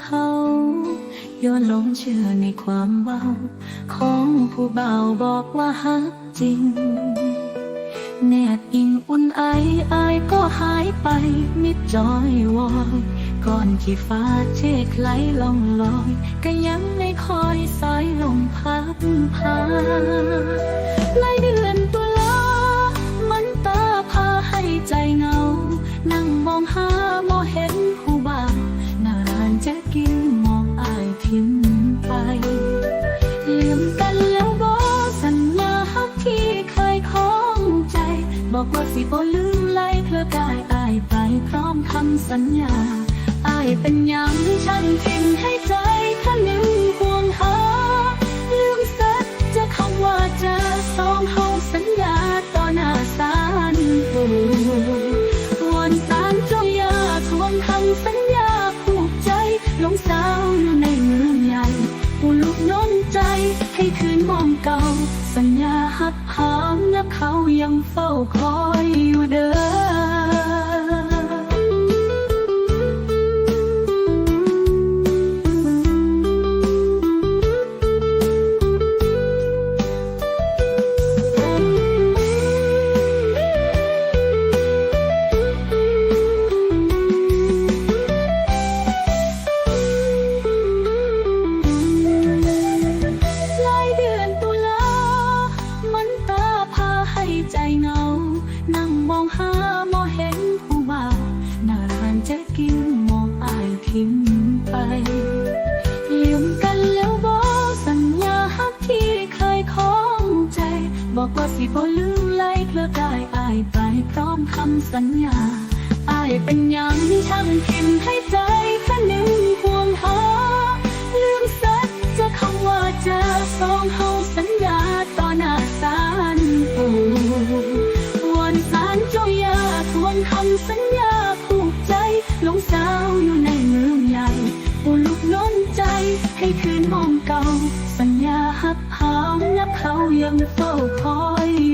เขาย้อนหลงเชื่อในความเบาของผู้เบาบอกว่าฮักจริง แนบอิงอุ่นไออายก็หายไปมิดจอยวอยก่อนที่ฟ้าเชกไหลล่องลอย ก็ยังไม่คอยสายลมพัดพา บอกว่าสิบ่ลืมไล่เพื่อกายอายไปพร้อมคำสัญญาอายเป็นหยังฉันทิ้งให้ใจท่านึงห่วงหาลืมสักจะคำว่าจะสองเฮาสัญญาต่อหน้าศาลผู้วอนศาลเจ้าอย่าทวงคำสัญญาผูกใจลงสาวอยู่ในเมืองใหญ่ผู้ลุกน้นใจให้คืนมองเก่าสัญญาหักหา ยังเฝ้าคอยอยู่ ใจเงา นั่งมองหาโมเห็นผู้บ่าวหน้าร้านจะกินมองอายทิ้งไปลืมกันแล้วบอกสัญญาฮักที่เคยคล้องใจ บอกว่าสิบ่ลืมไล่เคลือกายอายไปพร้อมคำสัญญาอายเป็นยังช่างทิมให้ใจแค่หนึ่งห่วงหาลืมสักจะคำว่าจะสองเฮาสัญญา คำสัญญาผูกใจลงสาวอยู่ในเมืองใหญ่ผู้ลุกน้นใจให้คืนมองเก่า สัญญาหักหามและเขายังเฝ้าคอย